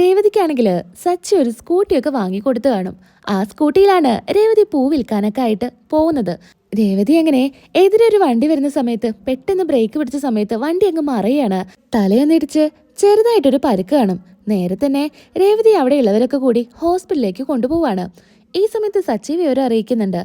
രേവതിക്കാണെങ്കിൽ സച്ചി ഒരു സ്കൂട്ടിയൊക്കെ വാങ്ങിക്കൊടുത്തു കാണും. ആ സ്കൂട്ടിയിലാണ് രേവതി പൂ വിൽക്കാനൊക്കെ ആയിട്ട് പോകുന്നത്. രേവതി അങ്ങനെ എതിരെ ഒരു വണ്ടി വരുന്ന സമയത്ത് പെട്ടെന്ന് ബ്രേക്ക് പിടിച്ച സമയത്ത് വണ്ടി അങ്ങ് മറയാണ്. തലയൊന്നിടിച്ച് ചെറുതായിട്ടൊരു പരുക്ക് കാണും. നേരെ തന്നെ രേവതി അവിടെ ഉള്ളവരൊക്കെ കൂടി ഹോസ്പിറ്റലിലേക്ക് കൊണ്ടുപോവാണ്. ഈ സമയത്ത് സച്ചി വിവരം അറിയിക്കുന്നുണ്ട്.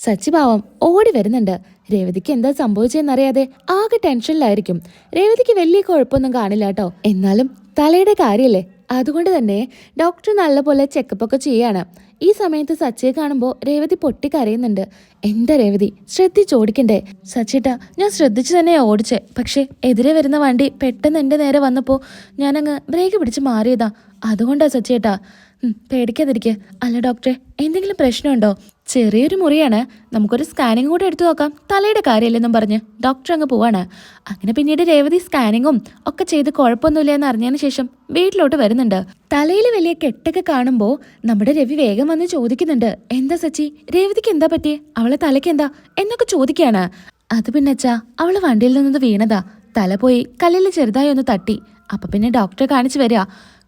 സച്ചി ഭാവം ഓടി വരുന്നുണ്ട്. രേവതിക്ക് എന്താ സംഭവിച്ചെന്നറിയാതെ ആകെ ടെൻഷനിലായിരിക്കും രേവതിക്ക് വലിയ കുഴപ്പമൊന്നും കാണില്ല കേട്ടോ. എന്നാലും തലയുടെ കാര്യല്ലേ? അതുകൊണ്ട് തന്നെ ഡോക്ടർ നല്ലപോലെ ചെക്കപ്പ് ഒക്കെ ചെയ്യാണ്. ഈ സമയത്ത് സച്ചിയെ കാണുമ്പോൾ രേവതി പൊട്ടിക്കരയുന്നുണ്ട്. എന്താ രേവതി ശ്രദ്ധിച്ചോടിക്കണ്ടേ? സച്ചിട്ടാ ഞാൻ ശ്രദ്ധിച്ചു തന്നെ ഓടിച്ചേ. പക്ഷേ എതിരെ വരുന്ന വണ്ടി പെട്ടെന്ന് എന്റെ നേരെ വന്നപ്പോൾ ഞാനങ്ങ് ബ്രേക്ക് പിടിച്ച് മാറിയതാ. അതുകൊണ്ടാ സച്ചിയേട്ടാ. പേടിക്കാതിരിക്കേ. അല്ല ഡോക്ടറെ എന്തെങ്കിലും പ്രശ്നമുണ്ടോ? ചെറിയൊരു മുറിയാണ്. നമുക്കൊരു സ്കാനിങ് കൂടെ എടുത്തു നോക്കാം. തലയുടെ കാര്യമില്ലെന്നും പറഞ്ഞ് ഡോക്ടർ അങ്ങ് പോവാണ്. അങ്ങനെ പിന്നീട് രേവതി സ്കാനിങ്ങും ഒക്കെ ചെയ്ത് കുഴപ്പമൊന്നുമില്ല എന്ന് അറിഞ്ഞതിന് ശേഷം വീട്ടിലോട്ട് വരുന്നുണ്ട്. തലയിൽ വലിയ കെട്ടൊക്കെ കാണുമ്പോൾ നമ്മുടെ രവി വേഗം വന്ന് ചോദിക്കുന്നുണ്ട്. എന്താ സച്ചി? രേവതിക്ക് എന്താ പറ്റിയേ? അവളെ തലയ്ക്ക് എന്താ? എന്നൊക്കെ ചോദിക്കുകയാണ്. അത് പിന്നെ അച്ഛാ അവൾ വണ്ടിയിൽ നിന്ന് വീണതാ. തല പോയി കല്ലിൽ ചെറുതായി ഒന്ന് തട്ടി. അപ്പൊ പിന്നെ ഡോക്ടറെ കാണിച്ചു വരിക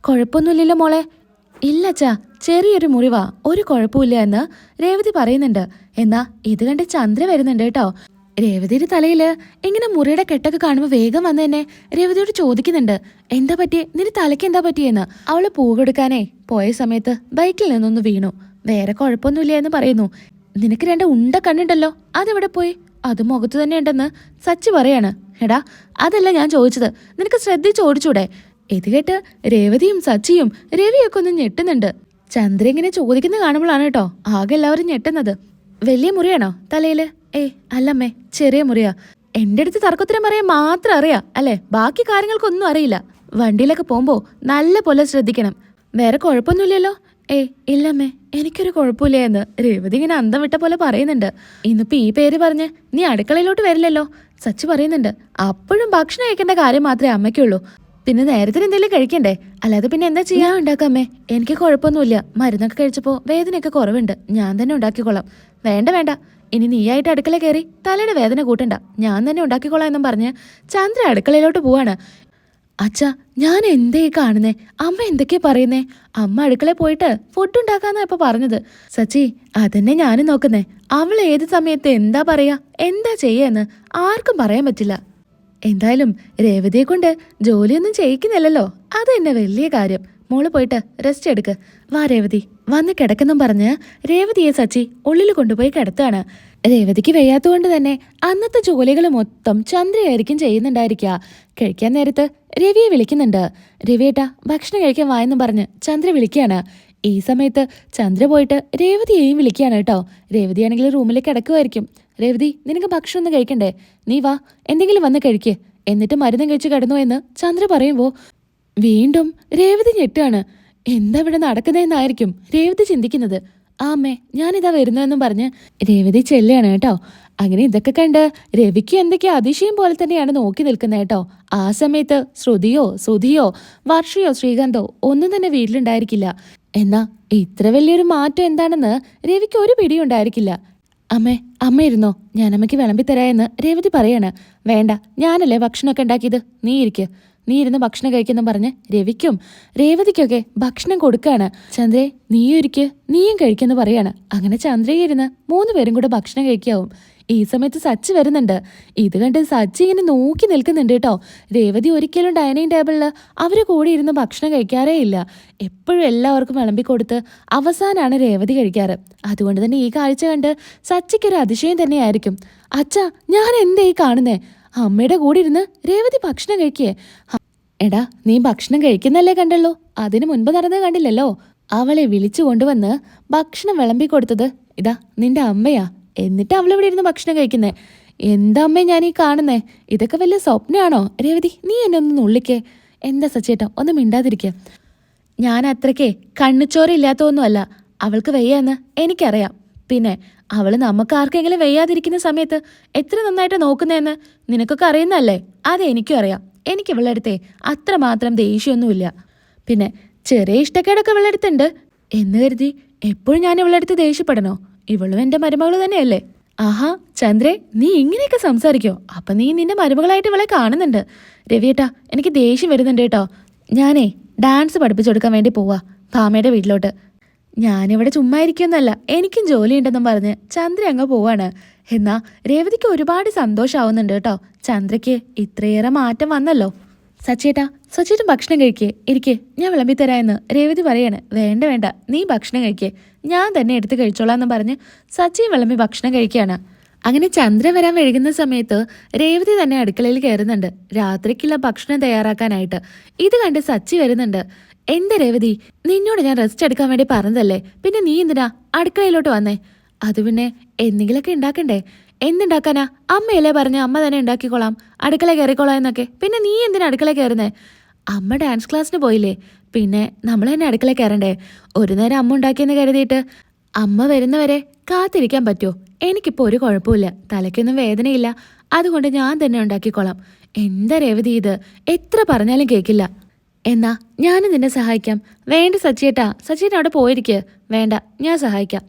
കുഴപ്പമൊന്നുമില്ലല്ലോ മോളെ. ഇല്ല അച്ഛാ ചെറിയൊരു മുറിവാ. ഒരു കുഴപ്പമില്ല എന്ന് രേവതി പറയുന്നുണ്ട്. എന്നാ ഇത് കണ്ട് ചന്ദ്ര വരുന്നുണ്ട് കേട്ടോ. രേവതിയുടെ തലയിൽ ഇങ്ങനെ മുറിയുടെ കെട്ടൊക്കെ കാണുമ്പോൾ വേഗം വന്ന് തന്നെ രേവതിയോട് ചോദിക്കുന്നുണ്ട്. എന്താ പറ്റിയേ? നിന്റെ തലയ്ക്ക് എന്താ പറ്റിയെന്ന്? അവൾ പൂ കൊടുക്കാനേ പോയ സമയത്ത് ബൈക്കിൽ നിന്നൊന്ന് വീണു. വേറെ കുഴപ്പമൊന്നുമില്ല എന്ന് പറയുന്നു. നിനക്ക് രണ്ട് ഉണ്ട കണ്ണുണ്ടല്ലോ അതെവിടെ പോയി? അത് മുഖത്ത് തന്നെ ഉണ്ടെന്ന് സച്ചി പറയാണ്. എടാ അതല്ല ഞാൻ ചോദിച്ചത്. നിനക്ക് ശ്രദ്ധിച്ച് ഓടിച്ചൂടെ? ഇത് കേട്ട് രേവതിയും സച്ചിയും രവിയൊക്കെ ഒന്ന് ഞെട്ടുന്നുണ്ട്. ചന്ദ്ര ഇങ്ങനെ ചോദിക്കുന്ന കാണുമ്പോഴാണ് കേട്ടോ ആകെ എല്ലാവരും ഞെട്ടുന്നത്. വലിയ മുറിയാണോ തലയിൽ? ഏയ് അല്ലമ്മേ ചെറിയ മുറിയാ. എന്റെ അടുത്ത് തർക്കത്തിനും പറയാൻ മാത്രം അറിയാം അല്ലെ? ബാക്കി കാര്യങ്ങൾക്കൊന്നും അറിയില്ല. വണ്ടിയിലൊക്കെ പോകുമ്പോ നല്ല പോലെ ശ്രദ്ധിക്കണം. വേറെ കുഴപ്പമൊന്നുമില്ലല്ലോ? ഏയ് ഇല്ലമ്മേ എനിക്കൊരു കുഴപ്പമില്ല എന്ന് രേവതി ഇങ്ങനെ അന്തം വിട്ട പോലെ പറയുന്നുണ്ട്. ഇന്നിപ്പോ ഈ പേര് പറഞ്ഞ് നീ അടുക്കളയിലോട്ട് വരില്ലല്ലോ? സച്ചി പറയുന്നുണ്ട് അപ്പോഴും ഭക്ഷണം കഴിക്കേണ്ട കാര്യം മാത്രമേ അമ്മയ്ക്കുള്ളൂ. പിന്നെ നേരത്തിന് എന്തെങ്കിലും കഴിക്കണ്ടേ? അല്ലാതെ പിന്നെ എന്താ ചെയ്യാൻ ഉണ്ടാക്കാമേ എനിക്ക് കുഴപ്പമൊന്നുമില്ല. മരുന്നൊക്കെ കഴിച്ചപ്പോൾ വേദനയൊക്കെ കുറവുണ്ട്. ഞാൻ തന്നെ ഉണ്ടാക്കിക്കൊള്ളാം വേണ്ട വേണ്ട. ഇനി നീയായിട്ട് അടുക്കള കയറി തലയുടെ വേദന കൂട്ടണ്ട. ഞാൻ തന്നെ ഉണ്ടാക്കിക്കൊള്ളാം എന്നും പറഞ്ഞ് ചന്ദ്ര അടുക്കളയിലോട്ട് പോവാണ്. അച്ഛാ ഞാൻ എന്തേ കാണുന്നേ? അമ്മ എന്തൊക്കെയാ പറയുന്നേ? അമ്മ അടുക്കളയിൽ പോയിട്ട് ഫുഡ് ഉണ്ടാക്കാന്നാ ഇപ്പൊ പറഞ്ഞത്. സച്ചി അതന്നെ ഞാനും നോക്കുന്നേ. അവൾ ഏത് സമയത്ത് എന്താ പറയാ? എന്താ ചെയ്യാന്ന് ആർക്കും പറയാൻ പറ്റില്ല. എന്തായാലും രേവതിയെ കൊണ്ട് ജോലിയൊന്നും ചെയ്യിക്കുന്നില്ലല്ലോ. അത് വലിയ കാര്യം. മോൾ പോയിട്ട് റെസ്റ്റ് എടുക്ക്. വാ രേവതി. വന്ന് കിടക്കെന്നും പറഞ്ഞ് രേവതിയെ സച്ചി ഉള്ളിൽ കൊണ്ടുപോയി കിടത്താണ് രേവതിക്ക് വയ്യാത്തതുകൊണ്ട് തന്നെ അന്നത്തെ ജോലികൾ മൊത്തം ചന്ദ്രയായിരിക്കും ചെയ്യുന്നുണ്ടായിരിക്കുക. കഴിക്കാൻ നേരത്ത് രവിയെ വിളിക്കുന്നുണ്ട്. രവിയേട്ടാ ഭക്ഷണം കഴിക്കാൻ വായെന്നും പറഞ്ഞ് ചന്ദ്ര വിളിക്കുകയാണ്. ഈ സമയത്ത് ചന്ദ്ര പോയിട്ട് രേവതിയെയും വിളിക്കുകയാണ് കേട്ടോ. രേവതിയാണെങ്കിൽ റൂമിൽ കിടക്കുമായിരിക്കും രേവതി നിനക്ക് ഭക്ഷണം ഒന്നും കഴിക്കണ്ടേ? നീ വാ എന്തെങ്കിലും വന്ന് കഴിക്കേ. എന്നിട്ട് മരുന്നും കഴിച്ച് കിടന്നു എന്ന് ചന്ദ്ര പറയുമ്പോ വീണ്ടും രേവതി ഞെട്ടാണ്. എന്താ ഇവിടെ നടക്കുന്നതെന്നായിരിക്കും രേവതി ചിന്തിക്കുന്നത്. ആ അമ്മേ ഞാനിതാ വരുന്നതെന്നും പറഞ്ഞ് രേവതി ചെല്ലുകയാണ് കേട്ടോ. അങ്ങനെ ഇതൊക്കെ കണ്ട് രവിക്ക് എന്തൊക്കെ അതിശയം പോലെ തന്നെയാണ് നോക്കി നിൽക്കുന്നത് കേട്ടോ. ആ സമയത്ത് ശ്രുതിയോ സുധിയോ വർഷയോ ശ്രീകാന്തോ ഒന്നും തന്നെ വീട്ടിലുണ്ടായിരിക്കില്ല. എന്നാ ഇത്ര വലിയൊരു മാറ്റം എന്താണെന്ന് രവിക്ക് ഒരു പിടിയും ഉണ്ടായിരിക്കില്ല അമ്മേ അമ്മ ഇരുന്നോ? ഞാൻ അമ്മയ്ക്ക് എന്ന് രേവതി പറയാണ്. വേണ്ട ഞാനല്ലേ ഭക്ഷണമൊക്കെ ഉണ്ടാക്കിയത്? നീ ഇരിക്ക്. നീ ഇരുന്ന് ഭക്ഷണം കഴിക്കുന്നു പറഞ്ഞ് രവിക്കും രേവതിക്കൊക്കെ ഭക്ഷണം കൊടുക്കാണ്. ചന്ദ്രേ നീയും ഒരിക്കൽ നീയും കഴിക്കുന്നു പറയാണ്. അങ്ങനെ ചന്ദ്രയെ ഇരുന്ന് മൂന്ന് പേരും കൂടെ ഭക്ഷണം കഴിക്കാവും. ഈ സമയത്ത് സച്ചി വരുന്നുണ്ട്. ഇത് കണ്ട് സച്ചി ഇങ്ങനെ നോക്കി നിൽക്കുന്നുണ്ട് കേട്ടോ. രേവതി ഒരിക്കലും ഡൈനിങ് ടേബിളിൽ അവർ കൂടി ഇരുന്ന് ഭക്ഷണം കഴിക്കാറേ ഇല്ല. എപ്പോഴും എല്ലാവർക്കും വിളമ്പി കൊടുത്ത് അവസാനമാണ് രേവതി കഴിക്കാറ്. അതുകൊണ്ട് തന്നെ ഈ കാഴ്ച കണ്ട് സച്ചിക്കൊരു അതിശയം തന്നെയായിരിക്കും. അച്ഛാ ഞാൻ എന്തേ ഈ കാണുന്നേ? അമ്മയുടെ കൂടെ ഇരുന്ന് രേവതി ഭക്ഷണം കഴിക്കേ. എടാ നീ ഭക്ഷണം കഴിക്കുന്നല്ലേ കണ്ടല്ലോ അതിനു മുൻപ് നടന്നത് കണ്ടില്ലല്ലോ. അവളെ വിളിച്ചു കൊണ്ടുവന്ന് ഭക്ഷണം വിളമ്പി കൊടുത്തത് ഇതാ നിന്റെ അമ്മയാ. എന്നിട്ട് അവളിവിടെ ഇരുന്ന് ഭക്ഷണം കഴിക്കുന്നേ. എന്താ അമ്മേ ഞാൻ ഈ കാണുന്നേ? ഇതൊക്കെ വലിയ സ്വപ്നമാണോ? രേവതി നീ എന്നെ ഒന്ന് നുള്ളിക്കേ. എന്താ സച്ചേട്ടാ ഒന്ന് മിണ്ടാതിരിക്കുക ഞാൻ അത്രയ്ക്കേ കണ്ണുച്ചോറില്ലാത്തൊന്നുമല്ല അവൾക്ക് വയ്യാന്ന് എനിക്കറിയാം. പിന്നെ അവൾ നമുക്ക് ആർക്കെങ്കിലും വയ്യാതിരിക്കുന്ന സമയത്ത് എത്ര നന്നായിട്ട് നോക്കുന്നതെന്ന് നിനക്കൊക്കെ അറിയുന്നല്ലേ അതെനിക്കും അറിയാം. എനിക്ക് ഇവളെടുത്തെ അത്രമാത്രം ദേഷ്യമൊന്നുമില്ല. പിന്നെ ചെറിയ ഇഷ്ടക്കേടൊക്കെ ഇവളെടുത്തുണ്ട് എന്ന് കരുതി എപ്പോഴും ഞാൻ ഇവളെടുത്ത് ദേഷ്യപ്പെടണോ? ഇവളും എന്റെ മരുമകൾ തന്നെയല്ലേ? ആഹാ ചന്ദ്രേ നീ ഇങ്ങനെയൊക്കെ സംസാരിക്കോ? അപ്പൊ നീ നിന്റെ മരുമകളായിട്ട് ഇവളെ കാണുന്നുണ്ട്. രവിയേട്ടാ എനിക്ക് ദേഷ്യം വരുന്നുണ്ട് കേട്ടോ. ഞാനേ ഡാൻസ് പഠിപ്പിച്ചു കൊടുക്കാൻ വേണ്ടി പോവാ ഭാമയുടെ വീട്ടിലോട്ട്. ഞാനിവിടെ ചുമ്മാ ഇരിക്കുന്നല്ല എനിക്കും ജോലിയുണ്ടെന്നും പറഞ്ഞ് ചന്ദ്ര അങ്ങ് പോവാണ്. എന്നാ രേവതിക്ക് ഒരുപാട് സന്തോഷാവുന്നുണ്ട് കേട്ടോ. ചന്ദ്രയ്ക്ക് ഇത്രയേറെ മാറ്റം വന്നല്ലോ. സച്ചേട്ടാ സച്ചേട്ടൻ ഭക്ഷണം കഴിക്കേ. ഇരിക്കേ ഞാൻ വിളമ്പി തരാമെന്ന് രേവതി പറയാണ്. വേണ്ട വേണ്ട നീ ഭക്ഷണം കഴിക്കേ. ഞാൻ തന്നെ എടുത്ത് കഴിച്ചോളാം എന്ന് പറഞ്ഞ് സച്ചിയും വിളമ്പി ഭക്ഷണം കഴിക്കുകയാണ്. അങ്ങനെ ചന്ദ്ര വരാൻ വഴുകുന്ന സമയത്ത് രേവതി തന്നെ അടുക്കളയിൽ കയറുന്നുണ്ട്. രാത്രിക്കുള്ള ഭക്ഷണം തയ്യാറാക്കാനായിട്ട്. ഇത് കണ്ട് സച്ചി വരുന്നുണ്ട്. എന്താ രേവതി? നിന്നോട് ഞാൻ റെസ്റ്റ് എടുക്കാൻ വേണ്ടി പറഞ്ഞതല്ലേ? പിന്നെ നീ എന്തിനാ അടുക്കളയിലോട്ട് വന്നേ? അത് പിന്നെ എന്തെങ്കിലുമൊക്കെ ഉണ്ടാക്കണ്ടേ? എന്തുണ്ടാക്കാനാ? അമ്മയല്ലേ പറഞ്ഞ അമ്മ തന്നെ ഉണ്ടാക്കിക്കോളാം. അടുക്കള കയറിക്കോളാം എന്നൊക്കെ. പിന്നെ നീ എന്തിനാ അടുക്കള കയറുന്നേ? അമ്മ ഡാൻസ് ക്ലാസ്സിന് പോയില്ലേ. പിന്നെ നമ്മൾ തന്നെ അടുക്കള കയറണ്ടേ? ഒരു നേരം അമ്മ ഉണ്ടാക്കിയെന്ന് കരുതിയിട്ട് അമ്മ വരുന്നവരെ കാത്തിരിക്കാൻ പറ്റുമോ? എനിക്കിപ്പോൾ ഒരു കുഴപ്പമില്ല തലയ്ക്കൊന്നും വേദനയില്ല. അതുകൊണ്ട് ഞാൻ തന്നെ ഉണ്ടാക്കിക്കോളാം. എന്താ രേവതി ഇത്? എത്ര പറഞ്ഞാലും കേൾക്കില്ല എന്നാ ഞാനും നിന്നെ സഹായിക്കാം. വേണ്ട സച്ചിയേട്ടാ. സച്ചിയേട്ട അവിടെ പോയിരിക്കുക വേണ്ട ഞാൻ സഹായിക്കാം.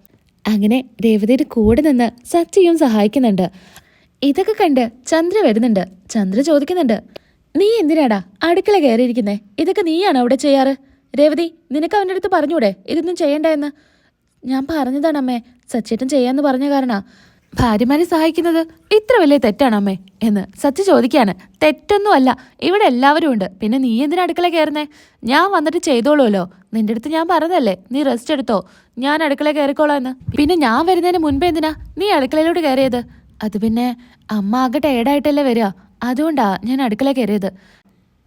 അങ്ങനെ രേവതിയുടെ കൂടെ നിന്ന് സച്ചിയും സഹായിക്കുന്നുണ്ട്. ഇതൊക്കെ കണ്ട് ചന്ദ്ര വരുന്നുണ്ട്. ചന്ദ്ര ചോദിക്കുന്നുണ്ട് നീ എന്തിനാടാ അടുക്കള കയറിയിരിക്കുന്നേ? ഇതൊക്കെ നീയാണ് അവിടെ ചെയ്യാറ്? രേവതി നിനക്ക് അവന്റെ അടുത്ത് പറഞ്ഞൂടെ? ഇതൊന്നും ചെയ്യണ്ട എന്ന്. ഞാൻ പറഞ്ഞതാണ് അമ്മേ സച്ചേട്ടൻ ചെയ്യാന്ന് പറഞ്ഞ കാരണ. ഭാര്യമാരെ സഹായിക്കുന്നത് ഇത്ര വലിയ തെറ്റാണ് അമ്മേ എന്ന് സച്ചി ചോദിക്കാണ് തെറ്റൊന്നും അല്ല ഇവിടെ എല്ലാവരും ഉണ്ട്. പിന്നെ നീ എന്തിനാ അടുക്കള കയറുന്നേ? ഞാൻ വന്നിട്ട് ചെയ്തോളൂല്ലോ നിന്റെ അടുത്ത് ഞാൻ പറഞ്ഞതല്ലേ നീ റെസ്റ്റ് എടുത്തോ? ഞാൻ അടുക്കള കയറിക്കോളാം എന്ന് പിന്നെ ഞാൻ വരുന്നതിന് മുൻപ് എന്തിനാ നീ അടുക്കളയിലോട്ട് കയറിയത്? അത് പിന്നെ അമ്മ ആകെ ഏടായിട്ടല്ലേ വരിക. അതുകൊണ്ടാ ഞാൻ അടുക്കള കയറിയത്.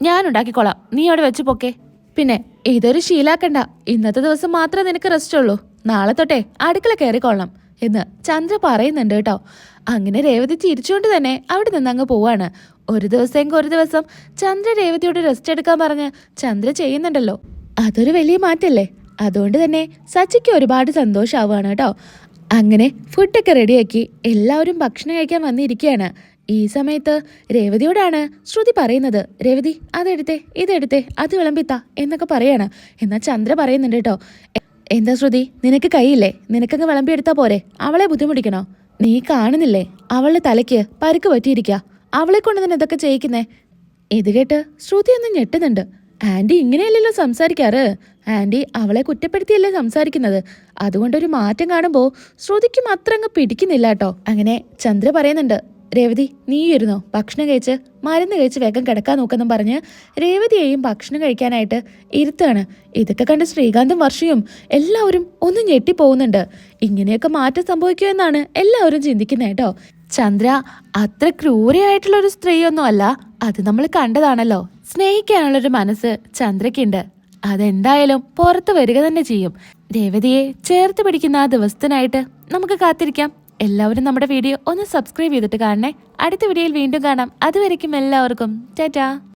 ഞാൻ ഉണ്ടാക്കിക്കോളാം. നീ അവിടെ വെച്ച് പൊക്കെ. പിന്നെ ഇതൊരു ശീലാക്കണ്ട. ഇന്നത്തെ ദിവസം മാത്രമേ നിനക്ക് റെസ്റ്റ് ഉള്ളൂ. നാളെ തൊട്ടേ അടുക്കള കയറിക്കൊള്ളണം എന്ന് ചന്ദ്ര പറയുന്നുണ്ട് കേട്ടോ. അങ്ങനെ രേവതി ചിരിച്ചുകൊണ്ട് തന്നെ അവിടെ നിന്ന് അങ്ങ് പോവാണ്. ഒരു ദിവസമെങ്കിൽ ഒരു ദിവസം ചന്ദ്ര രേവതിയോട് റെസ്റ്റ് എടുക്കാൻ പറഞ്ഞ് ചന്ദ്ര ചെയ്യുന്നുണ്ടല്ലോ. അതൊരു വലിയ മാറ്റല്ലേ? അതുകൊണ്ട് തന്നെ സച്ചിക്ക് ഒരുപാട് സന്തോഷമാവുകയാണ് കേട്ടോ. അങ്ങനെ ഫുഡൊക്കെ റെഡിയാക്കി എല്ലാവരും ഭക്ഷണം കഴിക്കാൻ വന്നിരിക്കുകയാണ്. ഈ സമയത്ത് രേവതിയോടാണ് ശ്രുതി പറയുന്നത്. രേവതി അതെടുത്തേ ഇതെടുത്തേ അത് വിളമ്പിത്ത എന്നൊക്കെ പറയാണ്. എന്നാൽ ചന്ദ്ര പറയുന്നുണ്ട് കേട്ടോ. "എ- എന്താ ശ്രുതി? നിനക്ക് കൈയില്ലേ? നിനക്കങ്ങ് വിളമ്പിയെടുത്താ പോരെ. അവളെ ബുദ്ധിമുട്ടിക്കണോ? നീ കാണുന്നില്ലേ? അവളുടെ തലയ്ക്ക് പരുക്ക് പറ്റിയിരിക്കുക അവളെ കൊണ്ട് തന്നെ ഇതൊക്കെ ചെയ്യിക്കുന്നേ. ഇത് കേട്ട് ശ്രുതി ഒന്ന് ഞെട്ടുന്നുണ്ട്. ആന്റി ഇങ്ങനെയല്ലല്ലോ സംസാരിക്കാറ്? ആന്റി അവളെ കുറ്റപ്പെടുത്തിയല്ലേ സംസാരിക്കുന്നത്? അതുകൊണ്ടൊരു മാറ്റം കാണുമ്പോൾ ശ്രുതിക്കും അത്ര അങ്ങ് പിടിക്കുന്നില്ല കേട്ടോ അങ്ങനെ ചന്ദ്ര പറയുന്നുണ്ട് രേവതി നീ ഇരുന്നോ ഭക്ഷണം കഴിച്ച് മരുന്ന് കഴിച്ച് വേഗം കിടക്കാൻ നോക്കെന്നും പറഞ്ഞ് രേവതിയെയും ഭക്ഷണം കഴിക്കാനായിട്ട് ഇരുത്താണ്. ഇതൊക്കെ കണ്ട് ശ്രീകാന്തും വർഷയും എല്ലാവരും ഒന്ന് ഞെട്ടിപ്പോകുന്നുണ്ട് ഇങ്ങനെയൊക്കെ മാറ്റം സംഭവിക്കുമെന്നാണ് എല്ലാവരും ചിന്തിക്കുന്നത് കേട്ടോ. ചന്ദ്ര അത്ര ക്രൂരയായിട്ടുള്ള ഒരു സ്ത്രീയൊന്നും അല്ല അത് നമ്മൾ കണ്ടതാണല്ലോ. സ്നേഹിക്കാനുള്ളൊരു മനസ്സ് ചന്ദ്രയ്ക്കുണ്ട്. അതെന്തായാലും പുറത്തു വരിക തന്നെ ചെയ്യും. രേവതിയെ ചേർത്ത് പിടിക്കുന്ന ആ ദിവസത്തിനായിട്ട് നമുക്ക് കാത്തിരിക്കാം. എല്ലാവരും നമ്മുടെ വീഡിയോ ഒന്ന് സബ്സ്ക്രൈബ് ചെയ്തിട്ട് കാണണേ. അടുത്ത വീഡിയോയിൽ വീണ്ടും കാണാം. അതുവരയ്ക്കും എല്ലാവർക്കും. ടാറ്റാ.